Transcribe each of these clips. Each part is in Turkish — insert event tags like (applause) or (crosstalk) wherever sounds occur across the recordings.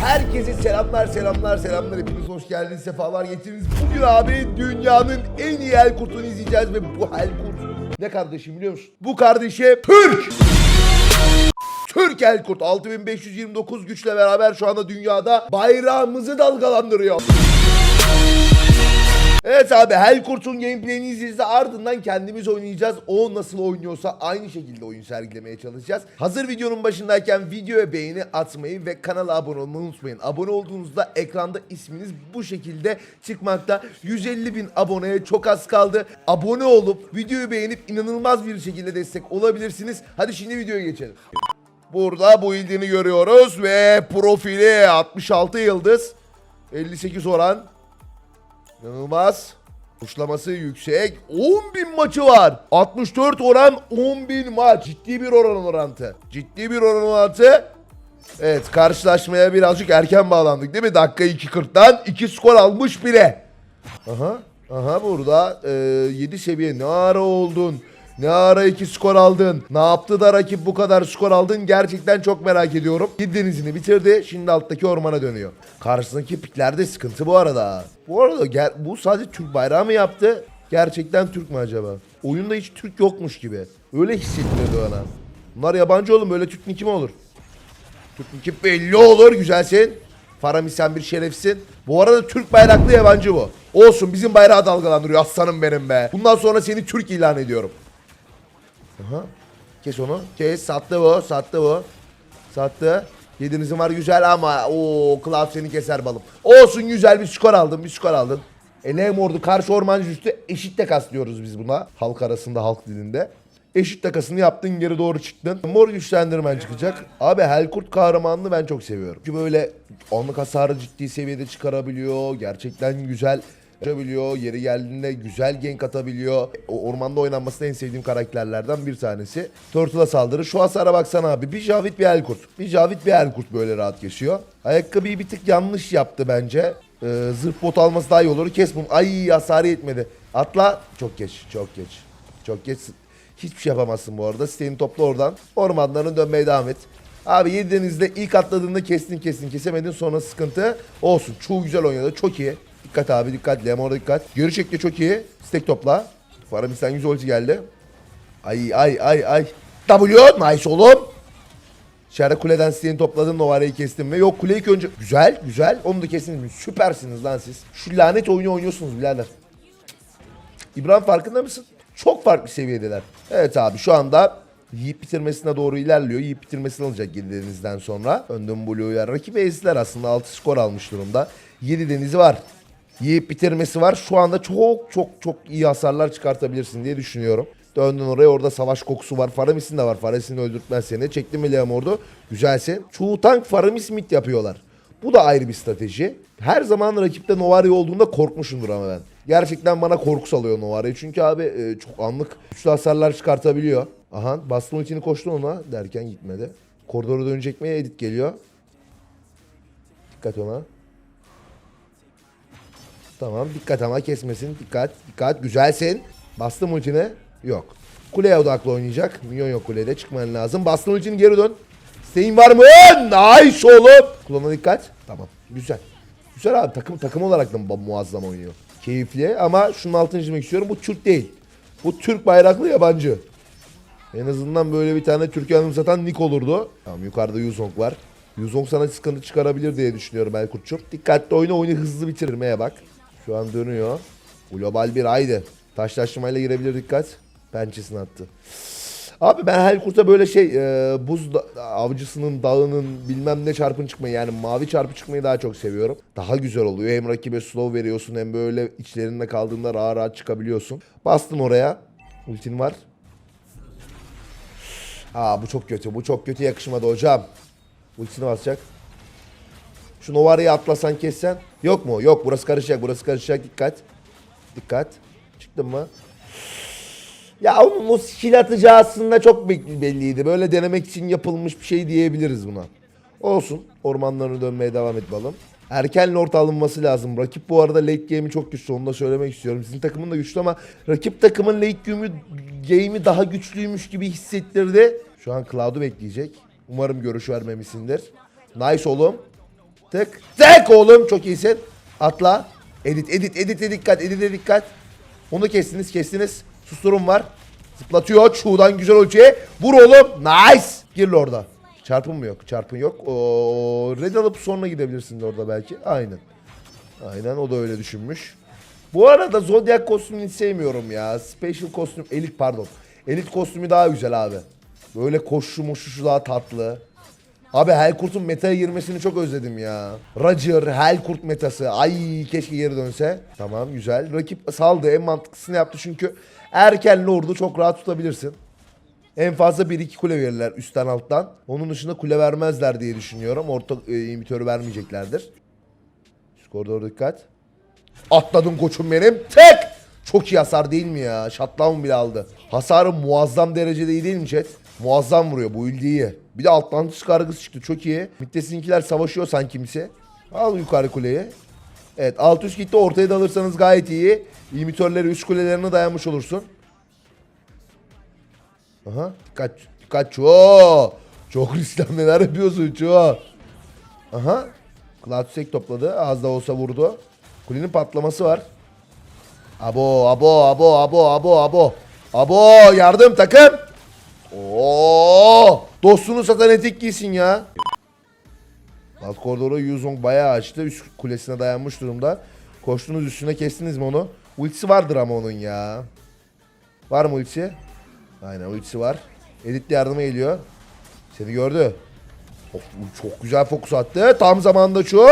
Herkese selamlar selamlar selamlar hepiniz hoş geldiniz sefalar getirdiniz. Bugün abi dünyanın en iyi el kurtunu izleyeceğiz ve bu el kurtu ne kardeşim biliyor musun? Bu kardeşe Türk! Türk el kurt 6529 güçle beraber şu anda dünyada bayrağımızı dalgalandırıyor. Evet abi Helkurt'un gameplay'ini izleyeceğiz ardından kendimiz oynayacağız. O nasıl oynuyorsa aynı şekilde oyun sergilemeye çalışacağız. Hazır videonun başındayken videoya beğeni atmayı ve kanala abone olmayı unutmayın. Abone olduğunuzda ekranda isminiz bu şekilde çıkmakta. 150 bin aboneye çok az kaldı. Abone olup videoyu beğenip inanılmaz bir şekilde destek olabilirsiniz. Hadi şimdi videoya geçelim. Burada bu ildiğini görüyoruz ve profili 66 yıldız. 58 oran. İnanılmaz. Uçlaması yüksek. 10 bin maçı var. 64 oran 10 bin maç. Ciddi bir oran orantı. Ciddi bir oran orantı. Evet karşılaşmaya birazcık erken bağlandık değil mi? Dakika 2.40'dan 2 skor almış bile. Aha. Aha burada e, 7 seviye ne ara oldun? Ne ara 2 skor aldın? Ne yaptı da rakip bu kadar skor aldın? Gerçekten çok merak ediyorum. Bir denizini bitirdi. Şimdi alttaki ormana dönüyor. Karşısındaki piklerde sıkıntı bu arada. Bu arada ger- bu sadece Türk bayrağı mı yaptı? Gerçekten Türk mü acaba? Oyunda hiç Türk yokmuş gibi. Öyle hissettiriyordu bana. Bunlar yabancı oğlum böyle Türk niki mi olur? Türk niki belli olur güzelsin. Faramis sen bir şerefsin. Bu arada Türk bayraklı yabancı bu. Olsun bizim bayrağı dalgalandırıyor aslanım benim be. Bundan sonra seni Türk ilan ediyorum. Aha. Kes onu. Kes. Sattı bu. Sattı bu. Sattı. Yedinizin var güzel ama o Cloud seni keser balım. Olsun güzel bir skor aldın. Bir skor aldın. Elem ordu karşı ormancı üstü eşit takas biz buna. Halk arasında halk dilinde. Eşit takasını yaptın geri doğru çıktın. Mor güçlendirmen çıkacak. Abi Helkurt kahramanını ben çok seviyorum. Çünkü böyle anlık hasarı ciddi seviyede çıkarabiliyor. Gerçekten güzel yapabiliyor. Yeri geldiğinde güzel gank atabiliyor. O ormanda oynanmasını en sevdiğim karakterlerden bir tanesi. Turtle'a saldırı. Şu hasara baksana abi. Bir Javit bir Elkurt. Bir Javit bir Elkurt böyle rahat geçiyor. Ayakkabıyı bir tık yanlış yaptı bence. Ee, zırh bot alması daha iyi olur. Kes bunu. Ay hasarı yetmedi. Atla. Çok geç. Çok geç. Çok geç. Hiçbir şey yapamazsın bu arada. Siteğini topla oradan. Ormanlarına dönmeye devam et. Abi yediğinizde ilk atladığında kestin kestin kesemedin sonra sıkıntı olsun. Çoğu güzel oynadı. Çok iyi. Dikkat abi dikkat. Lemor'a dikkat. Geri çekti çok iyi. Stek topla. Faramistan 100 ulti geldi. Ay ay ay ay. W nice oğlum. İçeride kuleden siteğini topladın Novara'yı kestim ve yok kuleyi önce güzel güzel onu da kestiniz süpersiniz lan siz. Şu lanet oyunu oynuyorsunuz birader. İbrahim farkında mısın? Çok farklı seviyedeler. Evet abi şu anda yiyip bitirmesine doğru ilerliyor. Yiyip bitirmesini alacak 7 denizden sonra. Öndüm Blue'ya rakibi ezdiler aslında 6 skor almış durumda. 7 denizi var. Yiyip bitirmesi var. Şu anda çok çok çok iyi hasarlar çıkartabilirsin diye düşünüyorum. Döndün oraya orada savaş kokusu var. Faramis'in de var. Faramis'in öldürtmez seni. Çektim mi Leomord'u? Güzelsin. Çoğu tank Faramis mid yapıyorlar. Bu da ayrı bir strateji. Her zaman rakipte Novari olduğunda korkmuşumdur ama ben. Gerçekten bana korku salıyor Novari. Çünkü abi e, çok anlık güçlü hasarlar çıkartabiliyor. Aha bastın ultini koştu ona derken gitmedi. Koridora dönecek mi? Edit geliyor. Dikkat ona. Tamam dikkat ama kesmesin. Dikkat dikkat güzelsin. Bastım ultini. Yok. Kuleye odaklı oynayacak. Minyon yok kulede çıkman lazım. Bastın ultini geri dön. Stein var mı? Nice oğlum. Kulağına dikkat. Tamam. Güzel. Güzel abi takım takım olarak da mu- muazzam oynuyor. Keyifli ama şunun altını çizmek istiyorum. Bu Türk değil. Bu Türk bayraklı yabancı. En azından böyle bir tane Türkiye anımsatan Nick olurdu. Tamam yukarıda Yuzong var. Yuzong sana sıkıntı çıkarabilir diye düşünüyorum Elkurt'cum. Dikkatli oyna oyunu hızlı bitirmeye bak. Şu an dönüyor. Global bir haydi. Taşlaştırmayla girebilir dikkat. Pençesini attı. Abi ben Helkurt'a böyle şey e, buz da- avcısının dağının bilmem ne çarpın çıkmayı yani mavi çarpı çıkmayı daha çok seviyorum. Daha güzel oluyor. Hem rakibe slow veriyorsun hem böyle içlerinde kaldığında rahat rahat çıkabiliyorsun. Bastım oraya. Ultin var. Aa bu çok kötü. Bu çok kötü yakışmadı hocam. Ultisini basacak. Şu Novara'yı atlasan kessen. Yok mu? Yok burası karışacak. Burası karışacak. Dikkat. Dikkat. Çıktın mı? Ya onun o skill atacağı aslında çok be- belliydi. Böyle denemek için yapılmış bir şey diyebiliriz buna. Olsun. Ormanlarına dönmeye devam et balım. Erken lord alınması lazım. Rakip bu arada late game'i çok güçlü. Onu da söylemek istiyorum. Sizin takımın da güçlü ama rakip takımın late game'i, game'i daha güçlüymüş gibi hissettirdi. Şu an Cloud'u bekleyecek. Umarım görüş vermemişsindir. Nice oğlum. Tık. Tık oğlum. Çok iyisin. Atla. Edit, edit, edite dikkat, edite dikkat. Onu kestiniz, kestiniz. Susturun var. Zıplatıyor. Çuğdan güzel ölçüye. Vur oğlum. Nice. Gir orada. Çarpın mı yok? Çarpın yok. Oo, red alıp sonra gidebilirsin orada belki. Aynen. Aynen o da öyle düşünmüş. Bu arada Zodiac kostümünü sevmiyorum ya. Special kostüm, elit pardon. Elit kostümü daha güzel abi. Böyle koşu moşuşu daha tatlı. Abi Helkurt'un metaya girmesini çok özledim ya. Roger, Helkurt metası. Ay keşke geri dönse. Tamam güzel. Rakip saldı. En mantıklısını yaptı çünkü erken lordu çok rahat tutabilirsin. En fazla 1-2 kule verirler üstten alttan. Onun dışında kule vermezler diye düşünüyorum. Orta e, imitörü vermeyeceklerdir. Üst koridora dikkat. Atladın koçum benim. Tek! Çok iyi hasar değil mi ya? Shutdown bile aldı. Hasarı muazzam derecede iyi değil mi chat? Muazzam vuruyor. Bu ildi iyi. Bir de alttan kargısı çıktı. Çok iyi. Middesinkiler savaşıyor sanki kimse. Al yukarı kuleyi. Evet alt üst gitti. Ortaya da alırsanız gayet iyi. İmitörleri üst kulelerine dayanmış olursun. Aha. Dikkat. Dikkat çoğu. Çok riskli hamleler yapıyorsun çoğu. Aha. Klatsek topladı. Az da olsa vurdu. Kulenin patlaması var. Abo abo abo abo abo abo. Abo yardım takım. Oo! Dostunu satan etik giysin ya. Alt koridoru Yuzong bayağı açtı. Üst kulesine dayanmış durumda. Koştunuz üstüne kestiniz mi onu? Ultisi vardır ama onun ya. Var mı ultisi? Aynen ultisi var. Edit yardıma geliyor. Seni gördü. Of, çok güzel fokus attı. Tam zamanında şu.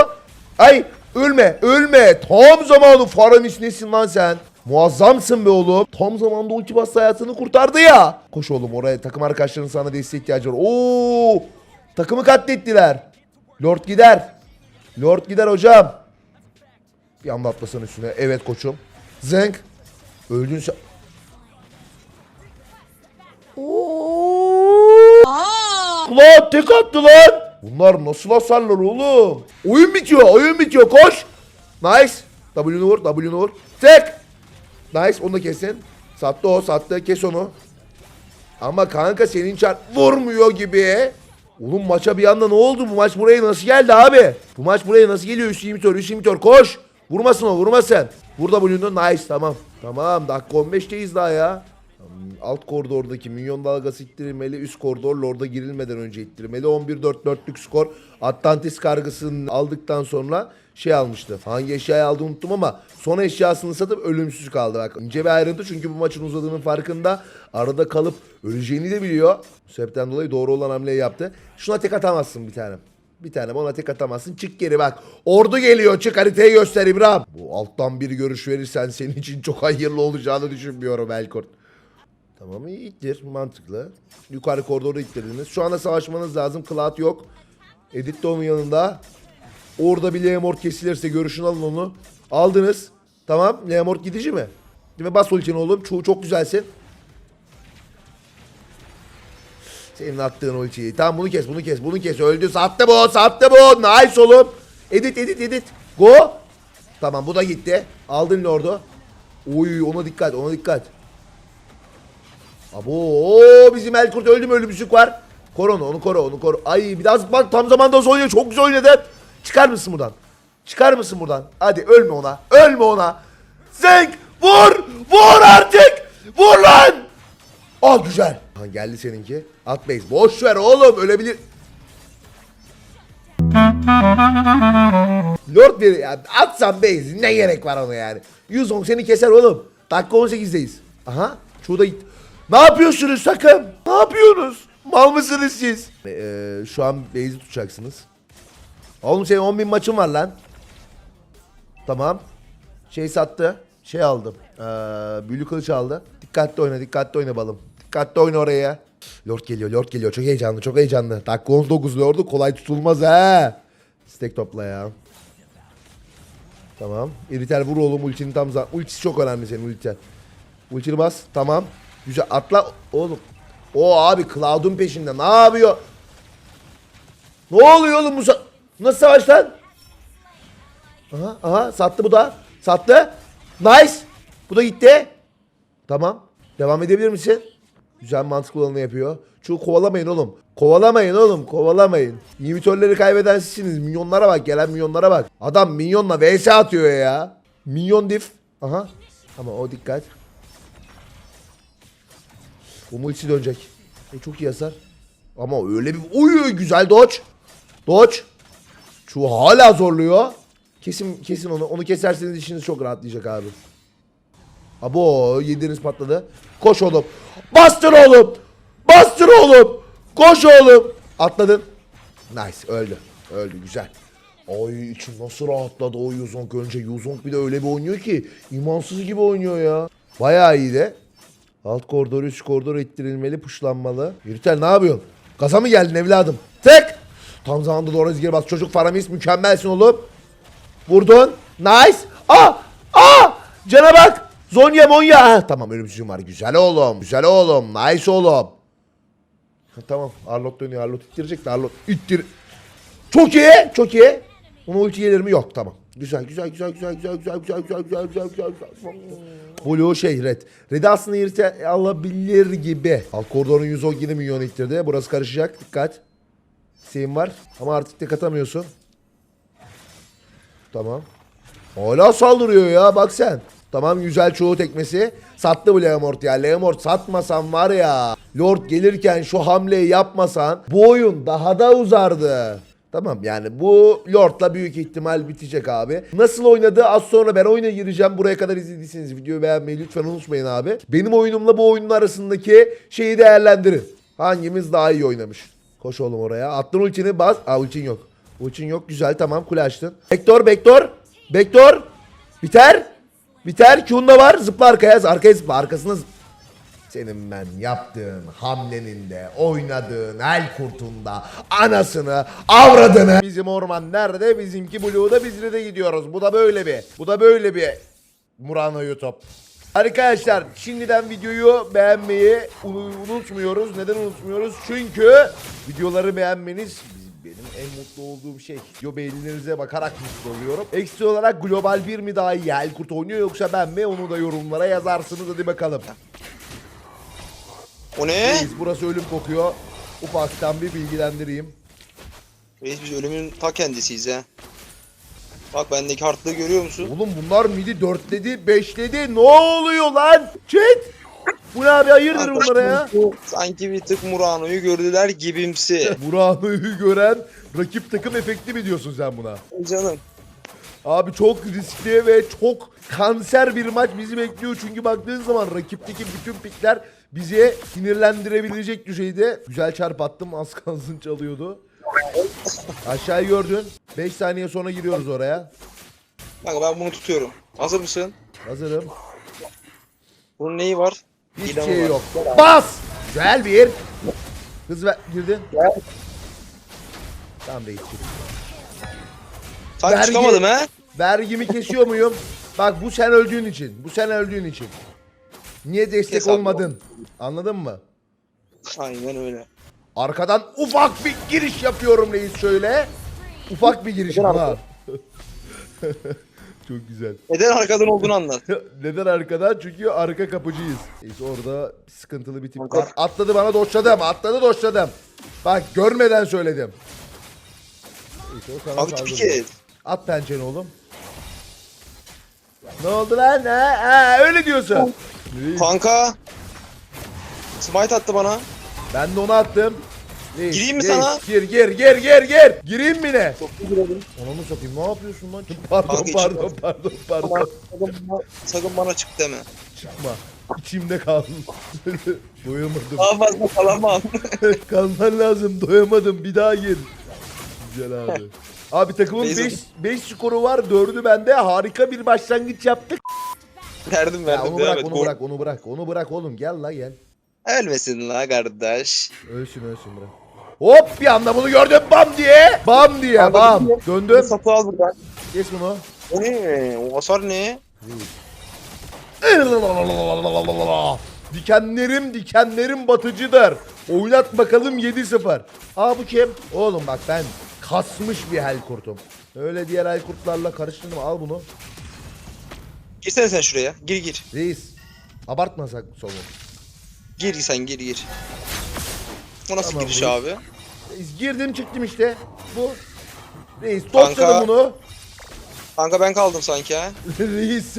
Ay ölme ölme. Tam zamanı Faramis nesin lan sen? Muazzamsın be oğlum. Tam zamanda ulti bastı hayatını kurtardı ya. Koş oğlum oraya takım arkadaşların sana desteğe ihtiyacı var. Oo! Takımı katlettiler. Lord gider. Lord gider hocam. Bir anda atlasın üstüne. Evet koçum. Zenk. Öldün sen. Ulan tek attı lan. Bunlar nasıl hasarlar oğlum? Oyun bitiyor, oyun bitiyor. Koş. Nice. W'nu vur, W'nu vur. Tek. Nice, onu kesin. Sattı o, sattı. Kes onu. Ama kanka senin çar vurmuyor gibi. Oğlum maça bir anda ne oldu? Bu maç buraya nasıl geldi abi? Bu maç buraya nasıl geliyor? Üst imitör, üst imitör. Koş. Vurmasın o, vurmasın. Burada W'nu nice, tamam. Tamam, dakika 15'teyiz daha ya. Alt koridordaki minyon dalgası ittirilmeli. Üst koridor lorda girilmeden önce ittirmeli. 11-4-4'lük skor. Atlantis kargısını aldıktan sonra şey almıştı. Hangi eşyayı aldı unuttum ama son eşyasını satıp ölümsüz kaldı. Bak ince bir ayrıntı çünkü bu maçın uzadığının farkında. Arada kalıp öleceğini de biliyor. Sebepten dolayı doğru olan hamleyi yaptı. Şuna tek atamazsın bir tane. Bir tane ona tek atamazsın. Çık geri bak. Ordu geliyor. Çık haritayı göster İbrahim. Bu alttan bir görüş verirsen senin için çok hayırlı olacağını düşünmüyorum Elkort. Tamam iyi ittir mantıklı. Yukarı koridoru ittirdiniz. Şu anda savaşmanız lazım. Cloud yok. Edit de onun yanında. Orada bir Leomord kesilirse görüşün alın onu. Aldınız. Tamam. Leomord gidici mi? Mi? Bas ultini oğlum. Çoğu çok güzelsin. Senin attığın ultiyi. Tamam bunu kes bunu kes bunu kes. Öldü. Sattı bu. Sattı bu. Nice oğlum. Edit edit edit. Go. Tamam bu da gitti. Aldın lordu. Uy ona dikkat ona dikkat. Abo bizim Elkurt öldü mü ölümsüzlük var. Koru onu onu koru onu koru. Ay biraz bak tam zamanda oynuyor çok güzel oynadı. Çıkar mısın buradan? Çıkar mısın buradan? Hadi ölme ona. Ölme ona. Zenk vur vur artık. Vur lan. Aa güzel. Ha, geldi seninki. At base. Boş ver oğlum ölebilir. Lord bir ya atsan base ne gerek var ona yani. 110 seni keser oğlum. Dakika 18'deyiz. Aha. Şurada git. Ne yapıyorsunuz takım? Ne yapıyorsunuz? Mal mısınız siz? Ee, şu an base'i tutacaksınız. Oğlum senin 10 bin maçın var lan. Tamam. Şey sattı. Şey aldım. Ee, büyülü kılıç aldı. Dikkatli oyna, dikkatli oyna balım. Dikkatli oyna oraya. Lord geliyor, Lord geliyor. Çok heyecanlı, çok heyecanlı. Dakika 19 Lord'u kolay tutulmaz ha. Stack topla ya. Tamam. İritel vur oğlum ultini tam zaman. Ultisi çok önemli senin ulti. Ultini bas. Tamam. Güzel atla oğlum. O abi Cloud'un peşinde. Ne yapıyor? Ne oluyor oğlum bu sa- Nasıl savaş lan? Aha aha sattı bu da. Sattı. Nice. Bu da gitti. Tamam. Devam edebilir misin? Güzel mantıklı olanı yapıyor. Şu kovalamayın oğlum. Kovalamayın oğlum. Kovalamayın. İnhibitörleri kaybeden sizsiniz. Minyonlara bak. Gelen minyonlara bak. Adam minyonla vs atıyor ya. Minyon diff. Aha. Ama o dikkat. Bu dönecek. E, çok iyi hasar. Ama öyle bir... Uy güzel dodge. Dodge. Şu hala zorluyor. Kesin kesin onu. Onu keserseniz işiniz çok rahatlayacak abi. Abo yediğiniz patladı. Koş oğlum. Bastır oğlum. Bastır oğlum. Koş oğlum. Atladın. Nice öldü. Öldü güzel. Ay içim nasıl rahatladı o Yuzong önce. Yuzong bir de öyle bir oynuyor ki imansız gibi oynuyor ya. Bayağı iyi de. Alt koridor üst koridor ittirilmeli puşlanmalı. Yürütel ne yapıyorsun? Gaza mı geldin evladım? Tek. Tam zamanda doğru izgir bas. Çocuk Faramis mükemmelsin oğlum. Vurdun. Nice. Ah! Ah! Cana bak. Zonya Monya. Ah, tamam ölümsüzüm var. Güzel oğlum. Güzel oğlum. Nice oğlum. Ha, tamam. Arlot dönüyor. Arlot ittirecek de Arlot ittir. Çok iyi. Çok iyi. Ona ulti gelir mi? Yok. Tamam. Güzel güzel güzel güzel güzel güzel güzel güzel güzel güzel güzel güzel. Blue şey red. Red'i aslında irite alabilir gibi. Alt koridorun 117 milyon ittirdi. Burası karışacak. Dikkat. Şeyim var. Ama artık tek atamıyorsun. Tamam. Hala saldırıyor ya bak sen. Tamam güzel çoğu tekmesi. Sattı bu Leomort ya. Leomort satmasan var ya. Lord gelirken şu hamleyi yapmasan bu oyun daha da uzardı. Tamam yani bu Lord'la büyük ihtimal bitecek abi. Nasıl oynadı az sonra ben oyuna gireceğim. Buraya kadar izlediyseniz videoyu beğenmeyi lütfen unutmayın abi. Benim oyunumla bu oyunun arasındaki şeyi değerlendirin. Hangimiz daha iyi oynamış? Koş oğlum oraya. Attın ultini bas. Aa ultin yok. Ultin yok. Güzel tamam kule açtın. Bektor bektor. Bektor. Biter. Biter. Q'un da var. Zıpla arkaya. Arkaya zıpla. Arkasına zıpla. Senin ben yaptığın hamlenin de oynadığın el kurtunda anasını avradını. Bizim orman nerede? Bizimki Blue'da biz de gidiyoruz. Bu da böyle bir. Bu da böyle bir. Murano YouTube. Arkadaşlar şimdiden videoyu beğenmeyi unu- unutmuyoruz. Neden unutmuyoruz? Çünkü videoları beğenmeniz benim en mutlu olduğum şey. Video beğenilerinize bakarak mutlu oluyorum. Ekstra olarak global bir mi daha iyi Elkurt oynuyor yoksa ben mi? Onu da yorumlara yazarsınız hadi bakalım. O ne? Reis, burası ölüm kokuyor. Ufaktan bir bilgilendireyim. Reis biz ölümün ta kendisiyiz ha. Bak bendeki hartlığı görüyor musun? Oğlum bunlar midi dörtledi, beşledi. Ne oluyor lan? Chat! Bu ne abi hayırdır bunlara ya? Sanki bir tık Murano'yu gördüler gibimsi. (laughs) Murano'yu gören rakip takım efekti mi diyorsun sen buna? Canım. Abi çok riskli ve çok kanser bir maç bizi bekliyor. Çünkü baktığın zaman rakipteki bütün pikler bizi sinirlendirebilecek düzeyde. Güzel çarp attım az kalsın çalıyordu. Aşağıyı gördün. 5 saniye sonra giriyoruz oraya. Bak ben bunu tutuyorum. Hazır mısın? Hazırım. Bunun neyi var? Hiç İlanı şey var. yok. Bas! Güzel bir. Hız ver, girdin. Ya. Tamam reis. Sanki Vergi- çıkamadım ha? Vergimi kesiyor muyum? Bak bu sen öldüğün için. Bu sen öldüğün için. Niye destek Kes abi. olmadın? Anladın mı? Aynen öyle. Arkadan ufak bir giriş yapıyorum reis şöyle. Ufak bir giriş ha. (laughs) Çok güzel. Neden arkadan olduğunu anlat. (laughs) Neden arkadan? Çünkü arka kapıcıyız. Neyse orada sıkıntılı bir tip var. Atladı bana doşladım. Atladı doşladım. Bak görmeden söyledim. Sana Abi tipik et. At pençeni oğlum. Ne oldu lan? Ha, ha, öyle diyorsun. Reis, Kanka. Smite attı bana. Ben de onu attım. Reis, Gireyim mi reis, sana? Gir gir gir gir gir. Gireyim mi ne? Çok iyi girelim. Onu mu sokayım? Ne yapıyorsun lan? Pardon Kanka, pardon içim- pardon pardon. Sakın bana, sakın bana çık deme. Çıkma. İçimde kaldım. (laughs) Doyamadım. Daha fazla kalamam. (laughs) Kalman lazım. Doyamadım. Bir daha gir. Güzel abi. Abi takımın Beyza- 5 5 skoru var. 4'ü bende. Harika bir başlangıç yaptık. (laughs) verdim Ya verdim. onu devam bırak, et. onu Gol- bırak, onu bırak. Onu bırak oğlum. Gel la gel. Ölmesin la kardeş. Ölsün ölsün bırak. Hop bir anda bunu gördüm bam diye. Bam diye bam. Döndüm. Sapı al buradan. Geç bunu. O ne? O hasar ne? Dikenlerim dikenlerim batıcıdır. Oynat bakalım 7-0. Aa bu kim? Oğlum bak ben kasmış bir hel kurtum. Öyle diğer hel kurtlarla karıştırdım. Al bunu. Girsene sen şuraya. Gir gir. Reis. Abartmasak mı sonu? Gir sen gir gir. Bu nasıl Tamam, giriş reis. abi? Reis girdim çıktım işte. Bu. Reis Kanka. tosladım bunu. Kanka ben kaldım sanki ha. (laughs) Reis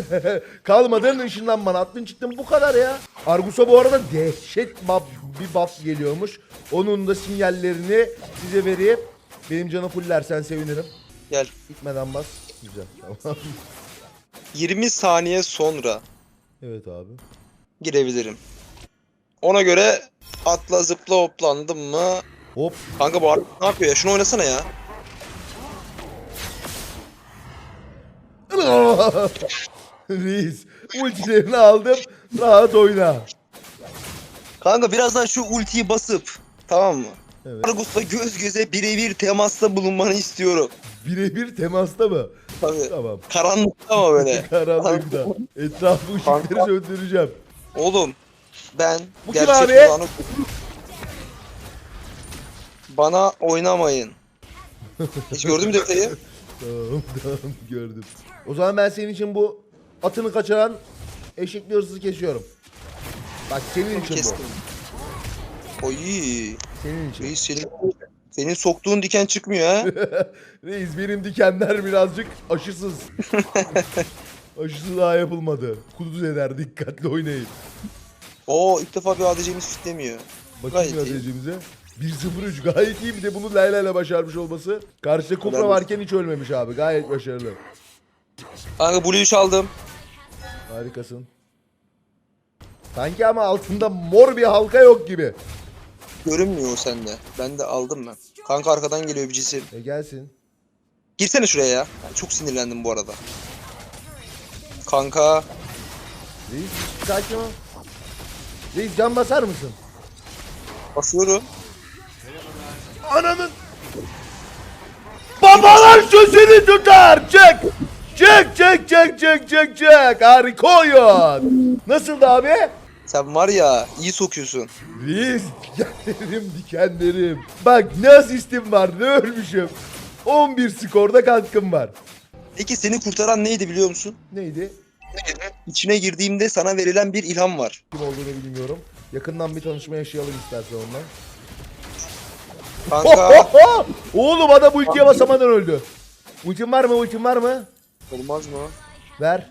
kalmadın ışından bana attın çıktın bu kadar ya. Argus'a bu arada dehşet buff, bir buff geliyormuş. Onun da sinyallerini size vereyim. Benim canı fullersen sevinirim. Gel. Gitmeden bas. Güzel tamam. (laughs) 20 saniye sonra evet abi. girebilirim. Ona göre atla zıpla hoplandım mı? Hop. Kanka bu ne yapıyor ya? Şunu oynasana ya. (laughs) Reis ultilerini aldım. Rahat oyna. Kanka birazdan şu ultiyi basıp tamam mı? Evet. Argus'la göz göze birebir temasta bulunmanı istiyorum. Birebir temasta mı? Tabii. Tamam. Karanlıkta ama böyle. (laughs) Karanlıkta. Etrafı ışıkları Kanka. söndüreceğim. Oğlum ben Bu kim gerçek abi? kulağını- Bana oynamayın. Hiç gördün mü detayı? (laughs) Tamam tamam gördüm. O zaman ben senin için bu atını kaçıran eşekli hırsızı kesiyorum. Bak senin için Kestim. bu. Oy. Senin için. Reis senin, senin soktuğun diken çıkmıyor ha. (laughs) Reis benim dikenler birazcık aşısız. (laughs) Aşısı daha yapılmadı. Kuduz eder dikkatli oynayın. Oo ilk defa bir ADC'miz fitlemiyor. Bakayım Gayet iyi. gazetecimize. 1-0-3 gayet iyi bir de bunu Layla ile başarmış olması. Karşıda Kupra Helal varken hiç ölmemiş abi. Gayet başarılı. Kanka Blue'yu çaldım. Harikasın. Sanki ama altında mor bir halka yok gibi. Görünmüyor o sende. Ben de aldım ben. Kanka arkadan geliyor bir cisim. E gelsin. Girsene şuraya ya. Ben çok sinirlendim bu arada. Kanka. Reis sakin ol. Reis can basar mısın? Basıyorum. Ananın. Babalar sözünü tutar. Çık. Çık çık çık çık çık çık. Harika oyun. Nasıldı abi? Sen var ya iyi sokuyorsun. Reis (laughs) dikenlerim dikenlerim. Bak ne asistim var ne ölmüşüm. 11 skorda katkım var. Peki seni kurtaran neydi biliyor musun? Neydi? İçine girdiğimde sana verilen bir ilham var. Kim olduğunu bilmiyorum. Yakından bir tanışma yaşayalım istersen ondan. Kanka. (laughs) Oğlum adam ultiye basamadan öldü. Ultin var mı? Ultin var mı? Olmaz mı? Ver.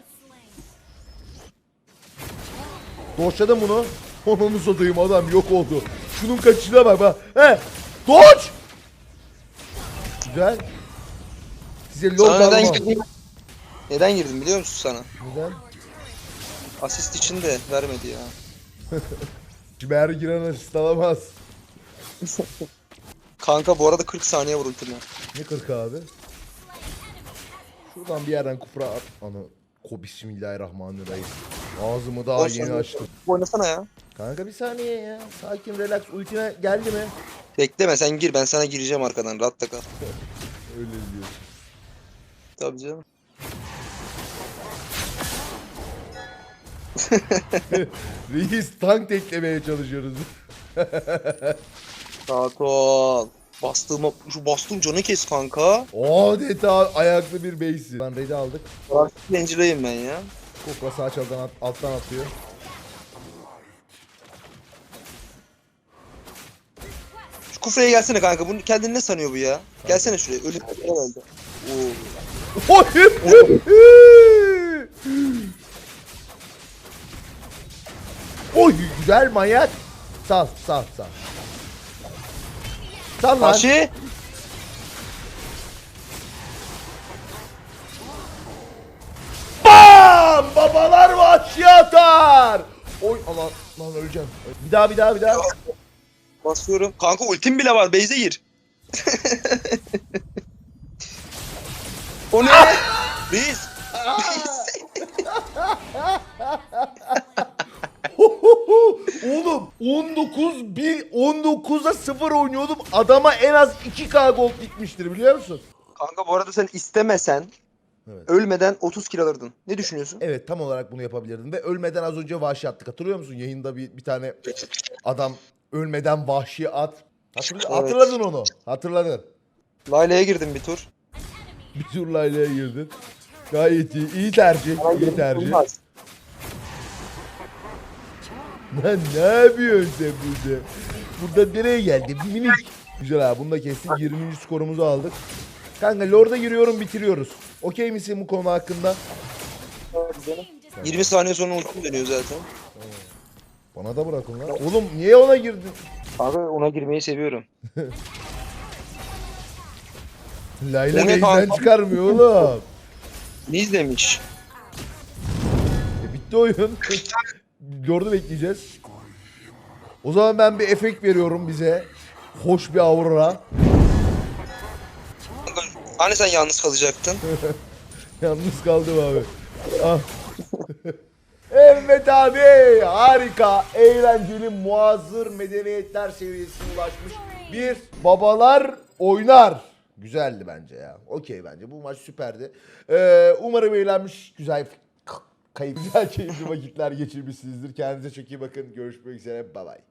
Doşladım bunu. Onu satayım adam yok oldu. Şunun kaçışına bak bak. He. Doç. Güzel. Size lol Sana neden girdim? Neden girdim biliyor musun sana? Neden? Asist için de vermedi ya. (laughs) Şimdi her giren asist alamaz. (laughs) Kanka bu arada 40 saniye vur ultime. Ne 40 abi? Şuradan bir yerden kupra at. Ana. Ko bismillahirrahmanirrahim. Ağzımı daha Olsun. yeni açtım. Oynasana ya. Kanka bir saniye ya. Sakin relax. Ultine geldi mi? Bekleme sen gir ben sana gireceğim arkadan rahatta kal. (laughs) Öyle diyor. Tabii canım. (laughs) Reis tank teklemeye çalışıyoruz. (laughs) Rahat ol. Bastığım, şu bastığım canı kes kanka. Adeta ayaklı bir beysi. Lan ready aldık. Zincireyim ben ya. Kokla sağ çaldan at- alttan atıyor. Şu kufraya gelsene kanka. Bunu kendini ne sanıyor bu ya? Gelsene şuraya. Ölüm herhalde. Oo. Oy! Güzel manyak. Sal sal sal. Sal lan. Karşı. Atar. Oy aman lan öleceğim. Bir daha bir daha bir daha. Basıyorum. Kanka ultim bile var. Beyze gir. (laughs) o ne? Reis. (laughs) Oğlum 19 1 19'a 0 oynuyordum. Adama en az 2k gol gitmiştir biliyor musun? Kanka bu arada sen istemesen Evet. ölmeden 30 kill alırdın. Ne düşünüyorsun? Evet tam olarak bunu yapabilirdim ve ölmeden az önce vahşi attık. Hatırlıyor musun? Yayında bir, bir tane adam ölmeden vahşi at. Hatırl- Evet. Hatırladın onu. Hatırladın. Laile'ye girdim bir tur. Bir tur Layla'ya girdin. Gayet iyi. İyi tercih. iyi tercih. Olmaz. Lan ne yapıyorsun sen burada? Burada nereye geldi? Minik. Güzel abi bunu da kestik. 20. skorumuzu aldık. Kanka Lord'a giriyorum bitiriyoruz. Okey misin bu konu hakkında? 20 saniye sonra ultim dönüyor zaten. Bana da bırakın lan. Oğlum niye ona girdin? Abi ona girmeyi seviyorum. (laughs) Layla O ne base'den kanka? çıkarmıyor oğlum. Ne izlemiş? E, bitti oyun. (laughs) Lord'u bekleyeceğiz. O zaman ben bir efekt veriyorum bize. Hoş bir aurora. Hani sen yalnız kalacaktın? (laughs) Yalnız kaldım abi. Ah. (laughs) evet abi harika, eğlenceli, muazzır medeniyetler seviyesine ulaşmış bir babalar oynar. Güzeldi bence ya. Okey bence bu maç süperdi. Ee, umarım eğlenmiş, güzel kayıp, (laughs) güzel keyifli vakitler geçirmişsinizdir. Kendinize çok iyi bakın. Görüşmek üzere. Bye bye.